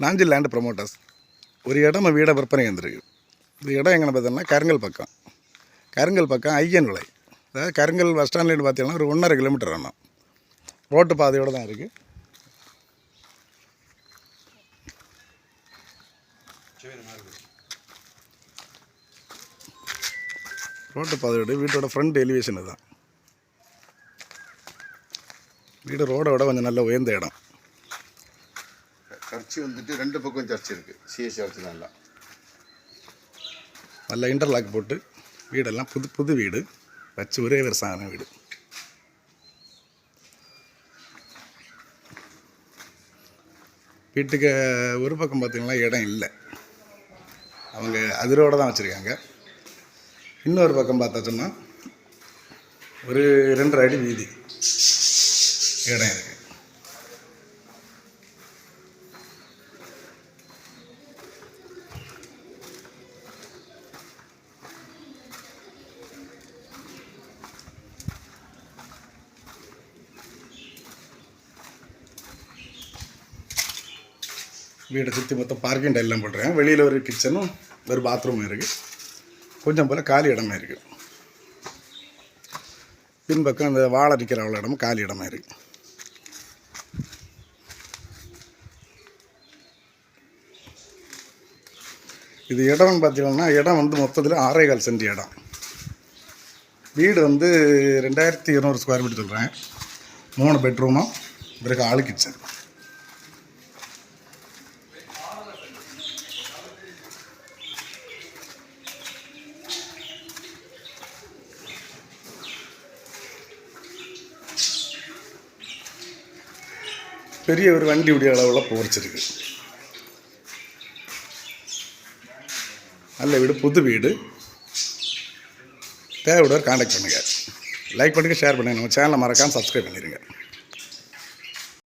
Nanjil land promoters ஒரு இடம் வீடை விற்பனை இருந்திருக்கு இந்த இடம் எங்கே பார்த்தோம்னா கருங்கல் பக்கம். கருங்கல் பக்கம் ஐயன் விலை அதாவது கருங்கல் பஸ் ஸ்டாண்ட்லேருந்து பார்த்தீங்கன்னா ஒரு ஒன்றரை கிலோமீட்டர் வேணும் ரோட்டு பாதையோடு தான் இருக்குது ரோட்டு பாதையோடு வீட்டோட ஃப்ரண்ட் எலிவேஷன் தான் வீடு ரோடோட கொஞ்சம் நல்ல உயர்ந்த இடம். சர்ச்சு வந்துட்டு ரெண்டு பக்கம் சர்ச் இருக்குது சிஎஸ் சர்ச் நல்லா நல்லா இன்டர்லாக் போட்டு வீடெல்லாம் புது புது வீடு. வச்சு ஒரே வருஷமான வீடு. வீட்டுக்கு ஒரு பக்கம் பார்த்தீங்கன்னா இடம் இல்லை. அவங்க அதிரோடு தான் வச்சுருக்காங்க. இன்னொரு பக்கம் பார்த்தா சொன்னால் ஒரு ரெண்டரை அடி வீதி இடம் இருக்குது வீடை சுற்றி மொத்தம் பார்க்கிங் எல்லாம் பண்ணுறாங்க வெளியில் ஒரு கிச்சனும் ஒரு பாத்ரூமும் இருக்குது கொஞ்சம் போல் காலி இடமா இருக்குது பின்பக்கம் அந்த வாழை அடிக்கிற அவ்வளோ இடமும் காலி இடமா இருக்குது இது இடம்னு பார்த்தீங்கன்னா இடம் வந்து மொத்தத்தில் ஆறே கால் சென்ட் இடம். வீடு வந்து ரெண்டாயிரத்தி இருநூறு ஸ்கொயர் ஃபீட் சொல்கிறேன் மூணு பெட்ரூமும் பிறகு ஆளு கிச்சன் பெரிய ஒரு வண்டி அளவில் போரிச்சிருக்கு. நல்ல வீடு புது வீடு. தேவையோட காண்டாக்ட் பண்ணுங்கள் லைக் பண்ணுங்கள் ஷேர் பண்ணுங்கள் நம்ம சேனலை மறக்காமல் சப்ஸ்கிரைப் பண்ணிடுங்க